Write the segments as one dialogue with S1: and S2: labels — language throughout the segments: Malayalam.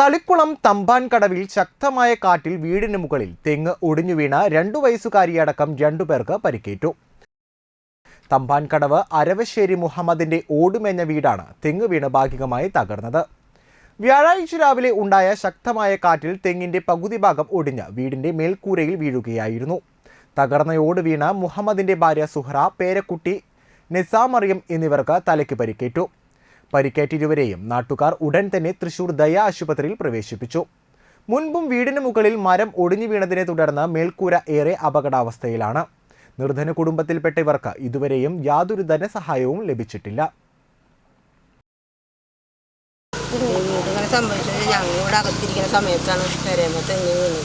S1: തളിക്കുളം തമ്പാൻ കടവിൽ ശക്തമായ കാറ്റിൽ വീടിന് മുകളിൽ തെങ്ങ് ഒടിഞ്ഞു വീണ രണ്ടു വയസ്സുകാരിയടക്കം രണ്ടുപേർക്ക് പരിക്കേറ്റു. തമ്പാൻ കടവ് അരവശ്ശേരി മുഹമ്മദിന്റെ ഓടുമേഞ്ഞ വീടാണ് തെങ്ങ് വീണ് ഭാഗികമായി തകർന്നത്. വ്യാഴാഴ്ച രാവിലെ ഉണ്ടായ ശക്തമായ കാറ്റിൽ തെങ്ങിന്റെ പകുതി ഭാഗം ഒടിഞ്ഞ് വീടിന്റെ മേൽക്കൂരയിൽ വീഴുകയായിരുന്നു. തകർന്ന ഓട് വീണ മുഹമ്മദിന്റെ ഭാര്യ സുഹ്റ പേരക്കുട്ടി നിസാമറിയം എന്നിവർക്ക് തലയ്ക്ക് പരിക്കേറ്റു. പരിക്കേറ്റ ഇരുവരെയും നാട്ടുകാർ ഉടൻ തന്നെ തൃശൂർ ദയാ ആശുപത്രിയിൽ പ്രവേശിപ്പിച്ചു. മുൻപും വീടിന് മുകളിൽ മരം ഒടിഞ്ഞു വീണതിനെ തുടർന്ന് മേൽക്കൂര ഏറെ അപകടാവസ്ഥയിലാണ്. നിർധന കുടുംബത്തിൽപ്പെട്ട ഇവർക്ക് ഇതുവരെയും യാതൊരു ധനസഹായവും ലഭിച്ചിട്ടില്ല.
S2: ഇങ്ങനെ സംഭവിച്ചത് ഞങ്ങൾ ഇവിടെ അകത്തിരിക്കുന്ന സമയത്താണ് പെരയുമ്പോൾ തെങ്ങ് വീണത്.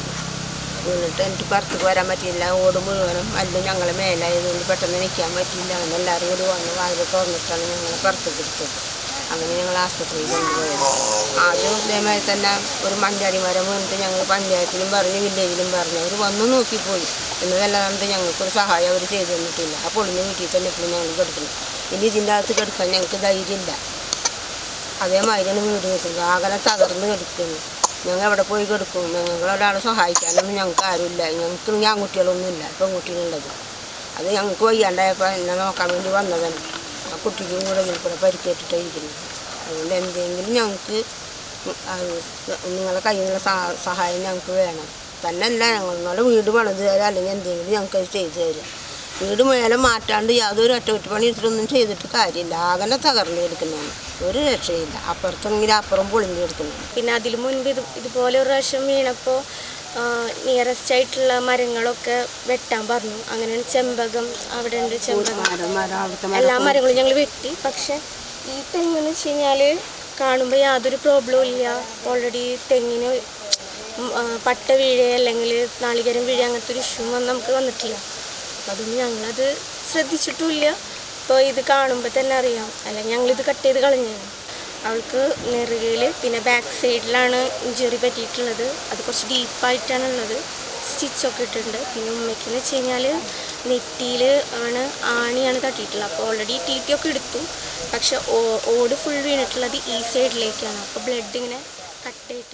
S2: എനിക്ക് പുറത്തേക്ക് വരാൻ പറ്റിയില്ല. ഓട് മുഴുവനും അല്ല ഞങ്ങൾ മേലായതുകൊണ്ട് പെട്ടെന്ന് നിൽക്കാൻ പറ്റിയില്ല. അങ്ങനെ എല്ലാവരും കൂടി വന്ന് വാതിൽ തുറന്നിട്ടാണ് ഞങ്ങൾ പുറത്തേക്ക് എടുത്തത്. അങ്ങനെ ഞങ്ങൾ ആശുപത്രിയിൽ കൊണ്ടുപോയത്. ആദ്യം ഇതേമാതിരി തന്നെ ഒരു മഞ്ചാടി മരം വീണിട്ട് ഞങ്ങൾ പഞ്ചായത്തിലും പറഞ്ഞു വില്ലേജിലും പറഞ്ഞു. അവർ വന്ന് നോക്കിപ്പോയി എന്നതല്ലാണ്ട് ഞങ്ങൾക്കൊരു സഹായം അവർ ചെയ്തു തന്നിട്ടില്ല. ആ പൊളിഞ്ഞ വീട്ടിൽ തന്നെ ഇപ്പോഴും ഞങ്ങൾ കിടക്കുന്നു. ഇനി ഇതിന്റെ അകത്ത് കിടക്കാൻ ഞങ്ങൾക്ക് ധൈര്യമില്ല. അതേമാതിരിയാണ് വീട് നിൽക്കുന്നത് ആകെ തകർന്ന് കിടക്കുന്നു. ഞങ്ങൾ എവിടെ പോയി കിടക്കും? ഞങ്ങളൊരാളെ സഹായിക്കാനൊന്നും ഞങ്ങൾക്ക് ആരുമില്ല. ഞങ്ങൾക്ക് ആൺകുട്ടികളൊന്നുമില്ല പെൺകുട്ടികളുള്ളത്. അത് ഞങ്ങൾക്ക് വയ്യാണ്ടായപ്പോൾ എന്നെ നോക്കാൻ വേണ്ടി വന്നതാണ്. ആ കുട്ടിക്കും കൂടെ ഇതിൽ കൂടെ പരിക്കേറ്റിട്ടാണ് ഇരിക്കുന്നത് അതുകൊണ്ട് എന്തെങ്കിലും ഞങ്ങൾക്ക് നിങ്ങളെ കയ്യിൽ നിന്നുള്ള സഹായം ഞങ്ങൾക്ക് വേണം. തന്നെയല്ല ഞങ്ങളുടെ വീട് പണിത് തരാം അല്ലെങ്കിൽ എന്തെങ്കിലും ഞങ്ങൾക്ക് അത് ചെയ്തു തരാം. വീട് മേലെ മാറ്റാണ്ട് യാതൊരു ഒറ്റകുറ്റപ്പണി എടുത്തിട്ടൊന്നും ചെയ്തിട്ട് കാര്യമില്ല. ആകെ തകർന്നു കിടക്കുന്നതാണ്. ഒരു രക്ഷയില്ല. അപ്പുറത്തെങ്കിലും അപ്പുറം പൊളിഞ്ഞു കിടക്കുന്നതാണ്.
S3: പിന്നെ അതിൽ മുൻപ് ഇത് ഇതുപോലെ ഒരു പ്രാവശ്യം വീണപ്പോൾ നിയറസ്റ്റ് ആയിട്ടുള്ള മരങ്ങളൊക്കെ വെട്ടാൻ പറഞ്ഞു. അങ്ങനെ ചെമ്പകം അവിടെ ഉണ്ട് ചെമ്പകം. എല്ലാ മരങ്ങളും ഞങ്ങൾ വെട്ടി. പക്ഷെ ഈ തെങ്ങെന്ന് വെച്ച് കഴിഞ്ഞാൽ കാണുമ്പോൾ യാതൊരു പ്രോബ്ലവും ഇല്ല. ഓൾറെഡി തെങ്ങിന് പട്ട വീഴേ അല്ലെങ്കിൽ നാളികേരം വീഴേ അങ്ങനത്തെ ഒരു ഇഷ്യൂ ഒന്നും നമുക്ക് വന്നിട്ടില്ല. അപ്പം അതൊന്നും ഞങ്ങളത് ശ്രദ്ധിച്ചിട്ടുമില്ല ഇപ്പോൾ ഇത് കാണുമ്പോൾ തന്നെ അറിയാം. അല്ലെങ്കിൽ ഞങ്ങളിത് കട്ട് ചെയ്ത് കളഞ്ഞാണ് അവൾക്ക് നെറുകയിൽ പിന്നെ ബാക്ക് സൈഡിലാണ് ഇഞ്ചുറി പറ്റിയിട്ടുള്ളത്. അത് കുറച്ച് ഡീപ്പായിട്ടാണ് ഉള്ളത് സ്റ്റിച്ചൊക്കെ ഇട്ടിട്ടുണ്ട്. പിന്നെ ഉമ്മയ്ക്കെന്ന് വെച്ച് കഴിഞ്ഞാൽ നെറ്റിയിൽ ആണ് ആണിയാണ് തട്ടിയിട്ടുള്ളത്. അപ്പോൾ ഓൾറെഡി ടി ടി ഒക്കെ എടുത്തു. പക്ഷെ ഓട് ഫുൾ വീണിട്ടുള്ളത് ഈ സൈഡിലേക്കാണ് അപ്പോൾ ബ്ലഡ് ഇങ്ങനെ കട്ട് കട്ടായിട്ട്